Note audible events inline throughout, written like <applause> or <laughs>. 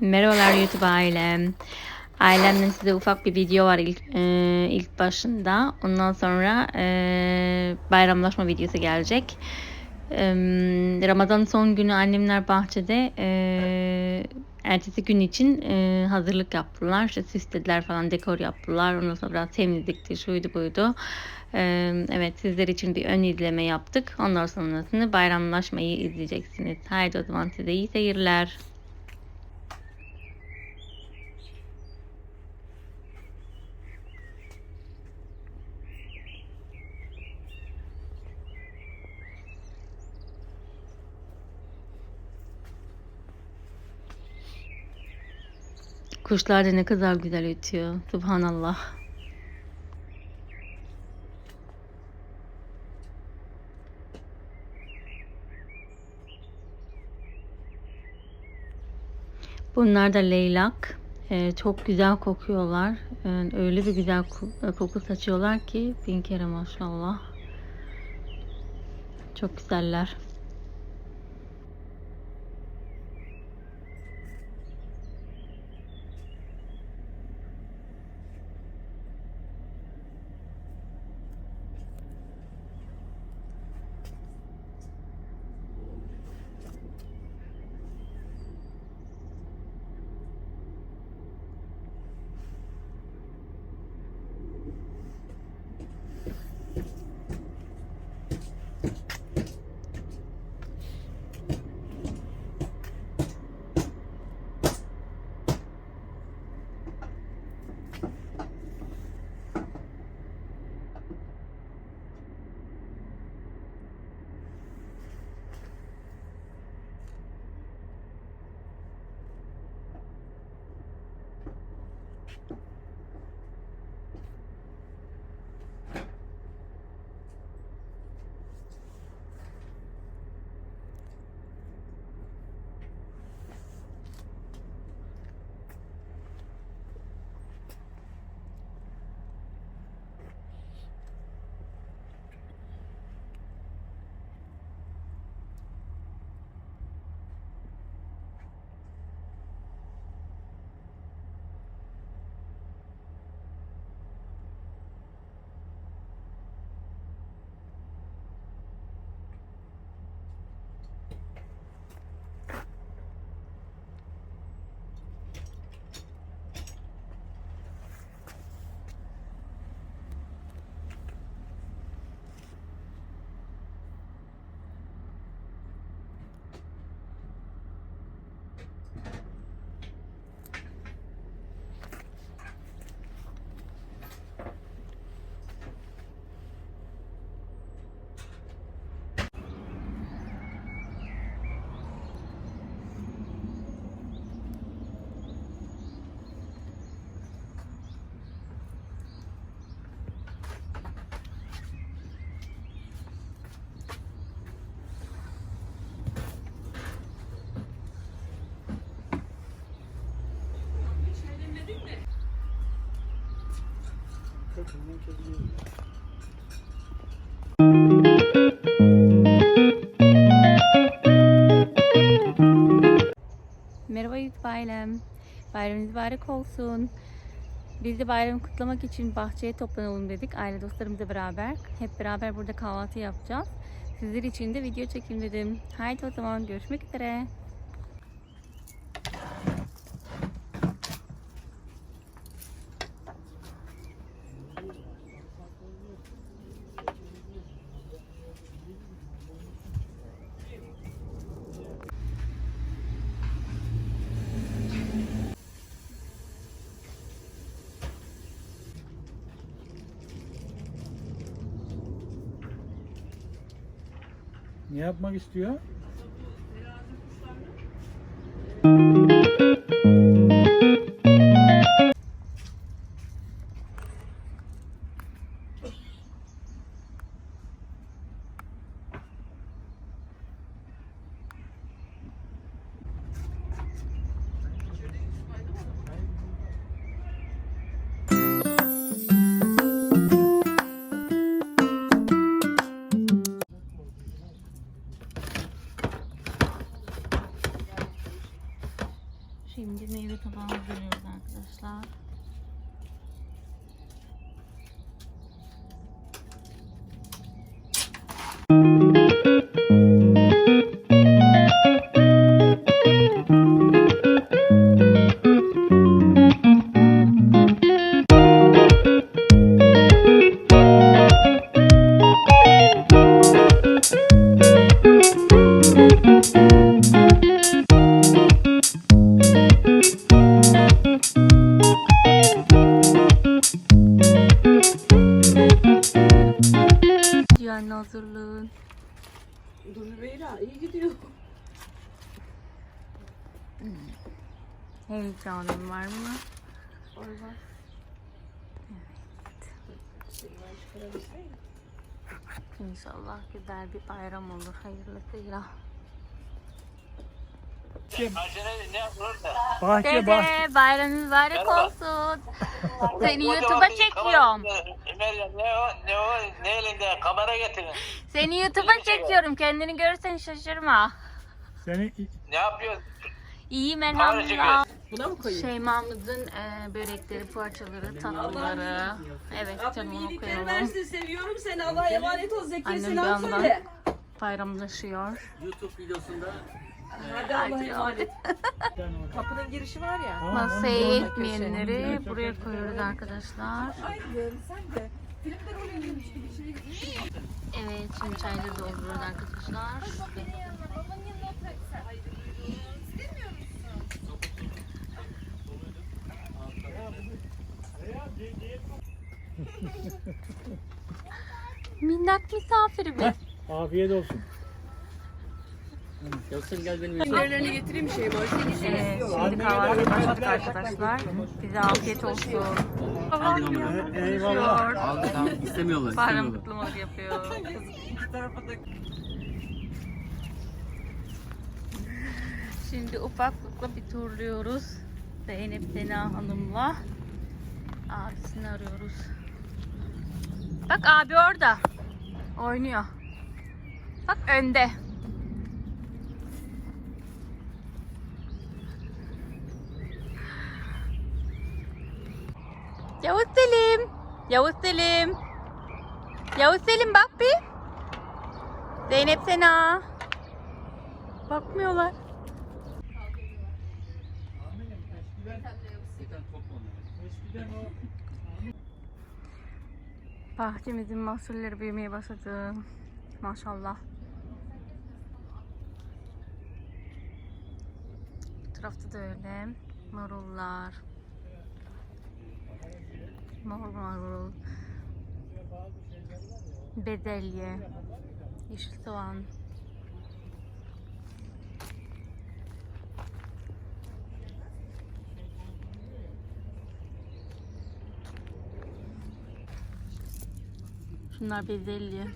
Merhabalar YouTube ailem. Ailemden size ufak bir video var ilk, e, ilk başında. Ondan sonra e, bayramlaşma videosu gelecek. E, Ramazan son günü annemler bahçede e, ertesi gün için e, hazırlık yaptılar. İşte süslediler falan dekor yaptılar. Ondan sonra biraz temizlikti şuydu buydu. E, evet sizler için bir ön izleme yaptık. Ondan sonrasını bayramlaşmayı izleyeceksiniz. Haydi o zaman size iyi seyirler. Kuşlar da ne kadar güzel ötüyor. Subhanallah. Bunlar da leylak. Ee, çok güzel kokuyorlar. Ee, öyle bir güzel ko- koku saçıyorlar ki bin kere maşallah. Çok güzeller. Merhaba YouTube ailem. Bayramınız mübarek olsun. Biz de bayramı kutlamak için bahçeye toplanalım dedik. Aile dostlarımızla beraber. Hep beraber burada kahvaltı yapacağız. Sizler için de video çekim dedim. Haydi o zaman görüşmek üzere. Ne yapmak istiyor? Hümeyra iyi gidiyor. Heyecanın var mı? Var var. İnşallah güzel bir bayram olur. Hayırlısıyla. Acele ne yapılır da? Bahçe bahçe. Dede bayram mübarek Merhaba. olsun. <laughs> Seni Kocaman YouTube'a bir çekiyorum. kamera- Meryem ne o ne o ne elinde kamera getirin. Seni YouTube'a çekiyorum. Kendini görürsen şaşırma. Seni Ne yapıyorsun? İyiyim elhamdülillah. Buna mı koyayım? Şeyma'mızın e, börekleri, poğaçaları, tatlıları. Evet Rabbim canım iyilikler okuyalım. versin. Seviyorum seni. Allah'a emanet ol. Zekiye Annem bir selam yandan söyle. bayramlaşıyor. YouTube videosunda Hadi Allah'a emanet. Kapının girişi var ya. Tamam, Masayı onu- etmeyenleri buraya koyuyoruz arkadaşlar. Aydın sen de. Filmde rol oynuyormuş gibi şey. Evet şimdi çayları dolduruyoruz arkadaşlar. Minnak misafirimiz. Afiyet olsun. Yoksun gel benim Birilerini getireyim şey var. Evet, şimdi kahvaltı başladık arkadaşlar. Bize afiyet olsun. Yapıyor. Aldı tamam istemiyorlar. Bayram kutlamaları yapıyor. <laughs> Şimdi ufaklıkla bir turluyoruz. Zeynep Sena Hanım'la. Abisini arıyoruz. Bak abi orada. Oynuyor. Bak önde. Yavuz Selim. Yavuz Selim. Yavuz Selim bak bir. Zeynep Sena. Bakmıyorlar. Bahçemizin mahsulleri büyümeye başladı. Maşallah. Bu tarafta da öyle. Marullar. Mor marul. Bezelye. Yeşil soğan. Şunlar bezelye.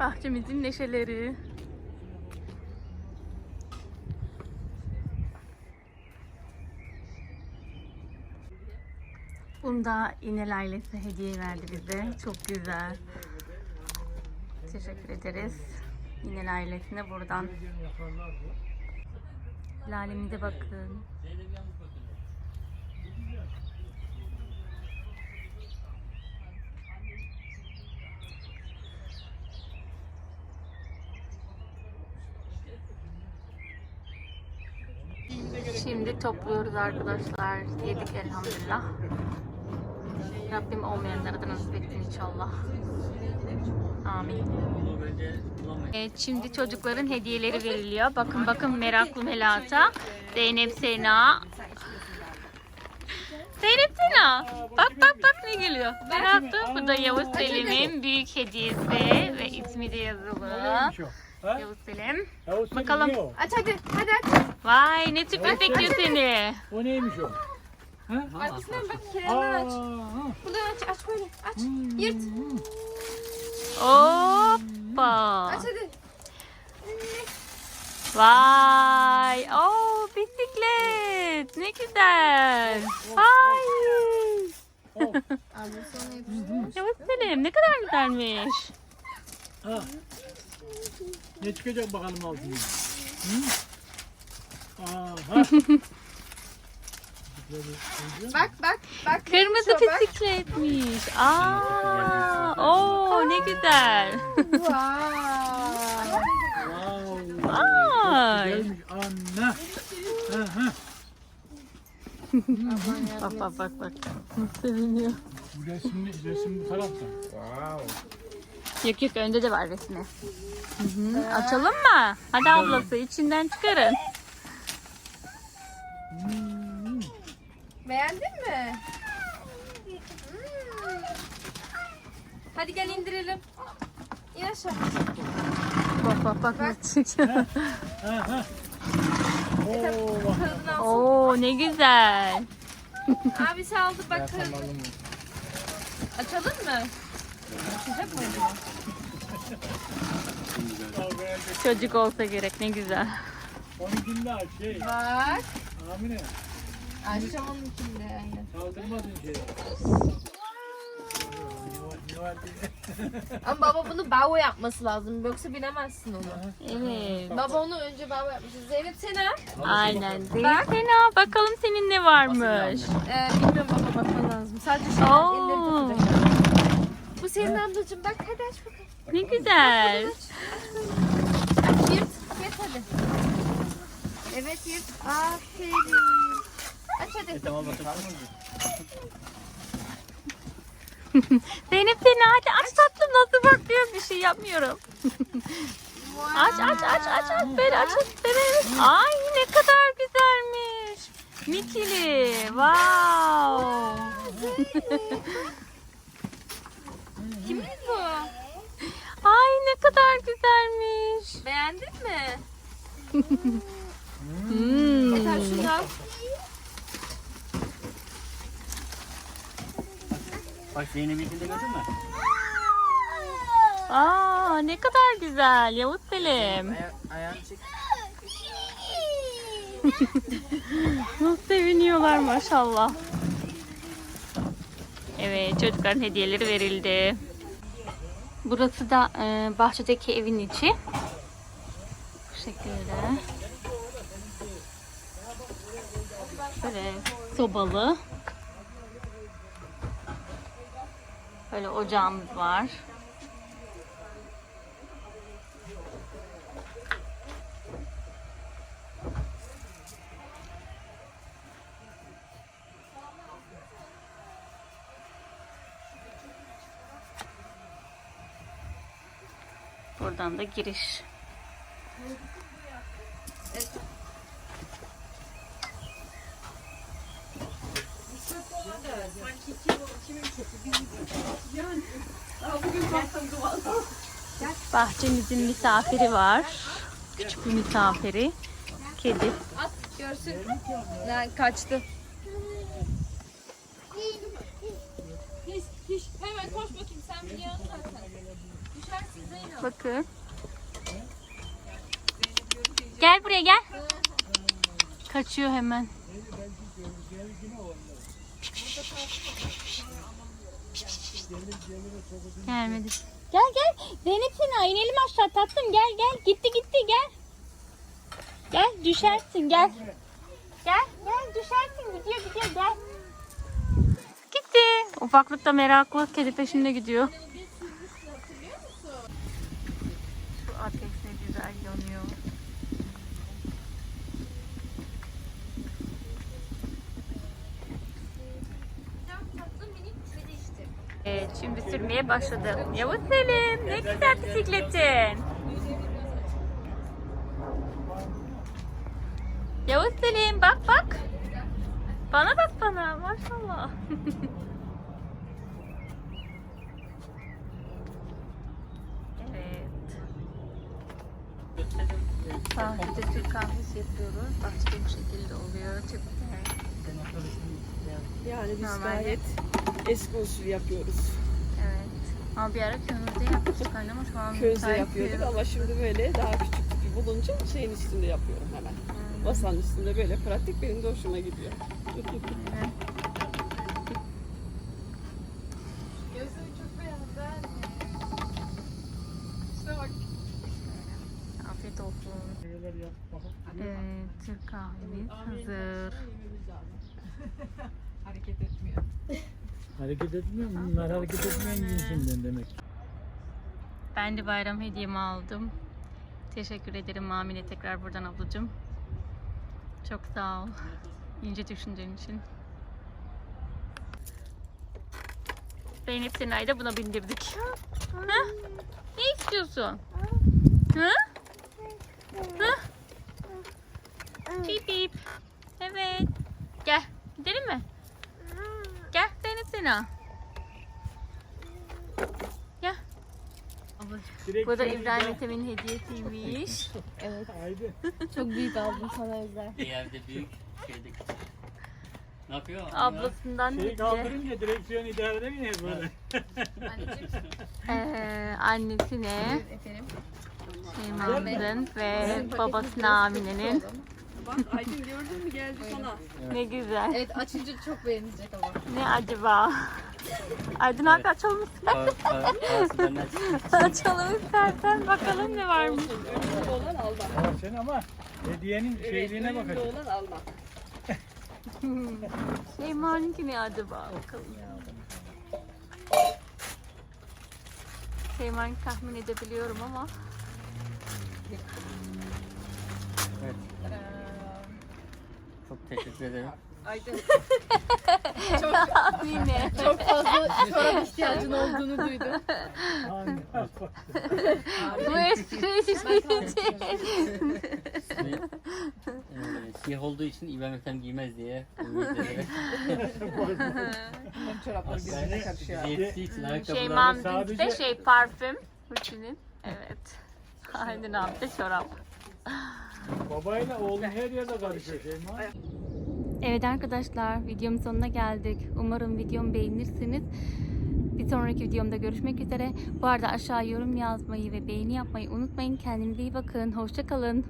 Bahçemizin neşeleri. Bunu da İnel ailesi hediye verdi bize. Çok güzel. Teşekkür ederiz. İnel ailesine buradan. Lalemize bakın. Şimdi topluyoruz arkadaşlar. Yedik elhamdülillah. Rabbim olmayanlara da nasip etsin inşallah. Amin. Evet, şimdi çocukların hediyeleri veriliyor. Bakın bakın meraklı Melata. Zeynep Sena. Zeynep Sena. Bak bak bak ne geliyor. Meraklı. Bu da Yavuz Selim'in büyük hediyesi ve ismi de yazılı. Yavuz Selim. Bakalım. Aç hadi. Hadi aç. Vay ne sürpriz bekliyor seni. O neymiş o? Ha? Arkasından bak Aa, kenarından aç. Buradan aç. Aç böyle. Aç. Yırt. Hoppa. Aç hadi. Vay. Oo bisiklet. Ne güzel. Vay. Yavuz Selim ne kadar güzelmiş. Ha. Ne çıkacak bakalım altına? Hı? Aha. <laughs> Bak bak bak. Kırmızı bisikletmiş. Aa, oo ne güzel. Wow. Wow. Ay. Gelmiş anne. Aha. Bak bak bak bak. Nasıl seviniyor. Bu resimli, resim bu tarafta. Yok yok önde de var resmi. Hı hı. Açalım mı? Hadi ablası içinden çıkarın. Hmm. Beğendin mi? Hmm. Hadi gel indirelim. İn aşağı. Bak bak bak nasıl çıkıyor. Aha. Oo, ne güzel. Abisi aldı bak. Açalım mı? Açacak mı. Çocuk olsa gerek ne güzel. Onunkinde aç şey. Bak. Amine. Açacağım onunkini de yani. Kaldırmadın şey. Ama baba bunu babo yapması lazım. Yoksa bilemezsin onu. Evet. Baba onu önce babo yapmış. Zeynep sen al. Aynen. Zeynep Sena bakalım senin ne varmış. Ee, bilmiyorum baba bakman lazım. Sadece Oo. elleri takacak. Bu senin ablacığım. Bak hadi aç bakalım. Ne güzel. Aç yırt. Yırt hadi. Evet yırt. Aferin. Aç hadi. Tamam bakalım. <laughs> Zeynep Sena hadi aç tatlım nasıl bakıyor bir şey yapmıyorum. <laughs> aç aç aç aç aç böyle aç evet. Ay ne kadar güzelmiş. Mikili. Wow. <laughs> Kimin bu? Ay ne kadar güzelmiş. Beğendin mi? Hmm. Yeter şunu da al. Bak Zeynep'inkini de gördün mü? Aa ne kadar güzel Yavuz Selim. Aya ayağını çek. <laughs> Nasıl seviniyorlar maşallah. Evet çocukların hediyeleri verildi. Burası da e, bahçedeki evin içi. Bu şekilde. Böyle sobalı. Böyle ocağımız var. Buradan da giriş. Bahçemizin misafiri var. Küçük bir misafiri. Kedi. At görsün. Ne kaçtı. Hiç, hiç. Hemen koş bakayım sen biliyorsun zaten. Düşersin Zeynep. Bakın. Gel buraya gel. Kaçıyor hemen. Gelmedi. Gel gel. Zeynep Sena inelim aşağı tatlım gel gel. Gitti gitti gel. Gel düşersin gel. Gel gel düşersin gidiyor gidiyor gel. Gitti. Ufaklık da meraklı kedi peşinde gidiyor. Şu ateş ne güzel yanıyor. Evet, şimdi sürmeye başladım. Yavuz Selim, ne güzel bisikletin. Yavuz Selim, bak bak. Bana bak bana, maşallah. evet. Sahilde Türk kahvesi yapıyoruz. Bahçede bu şekilde oluyor. Çok güzel. Yani biz Normalde. gayet eski usul yapıyoruz. Evet. Ama bir ara köyümüzde yapmıştık anne ama şu an Közde müsait yapıyorduk ama şimdi böyle daha küçük bir bulunca şeyin üstünde yapıyorum hemen. Masanın üstünde böyle pratik benim de hoşuma gidiyor. Bak. Afiyet olsun. Ee, Türk kahvemiz hazır. Hareket etmiyor. Hareket etmiyor mu? Bunlar hareket etmeyen cinsinden demek. Ben de bayram hediyemi aldım. Teşekkür ederim Mamine tekrar buradan ablacığım. Çok sağ ol. İnce düşüncen için. Zeynep Sena'yı da buna bindirdik. Ha? Ne istiyorsun? Ha? Ha? Pip pip. Evet. Gel. Gidelim mi? Sena. Gel. Bu da İbrahim. Ethem'in hediyesiymiş. <laughs> Haydi. Çok büyük aldım sana özel. Bir evde büyük, şeyde küçük. Ne yapıyor? Ablasından Şeyi hediye. kaldırınca direksiyon idare edemiyor böyle. <laughs> Ee, annesine Efendim. Şeyma'nın ve babasına Amine'nin. Bak Aydın gördün mü geldi sana. Ne güzel. Evet açınca çok beğenecek ama. Ne acaba? Aydın abi açalım istersen. açalım istersen. Bakalım ne varmış. Önünde olan almak. Ama sen ama hediyenin şeyliğine önünde bakacaksın. olan almak. <laughs> Şeyma'nınki ne acaba? Bakalım. Şeyma'nınki tahmin edebiliyorum ama. Evet. Çok teşekkür ederim. Aydın Yine. <laughs> Çok fazla çorap ihtiyacın olduğunu duydum. Bu espri siyah olduğu için İbrahim Ethem giymez diye ümit ederek. Hem çoraplar birbirine karışıyor. Yettiği için ayakkabılar. Şeyma'nınki de sadece- şey parfüm. Rutinin. Evet. Aydın abi de çorap. Babayla oğlun her yerde karışıyor Şeyma. Evet arkadaşlar videomun sonuna geldik. Umarım videomu beğenirsiniz. Bir sonraki videomda görüşmek üzere. Bu arada aşağı yorum yazmayı ve beğeni yapmayı unutmayın. Kendinize iyi bakın. Hoşçakalın.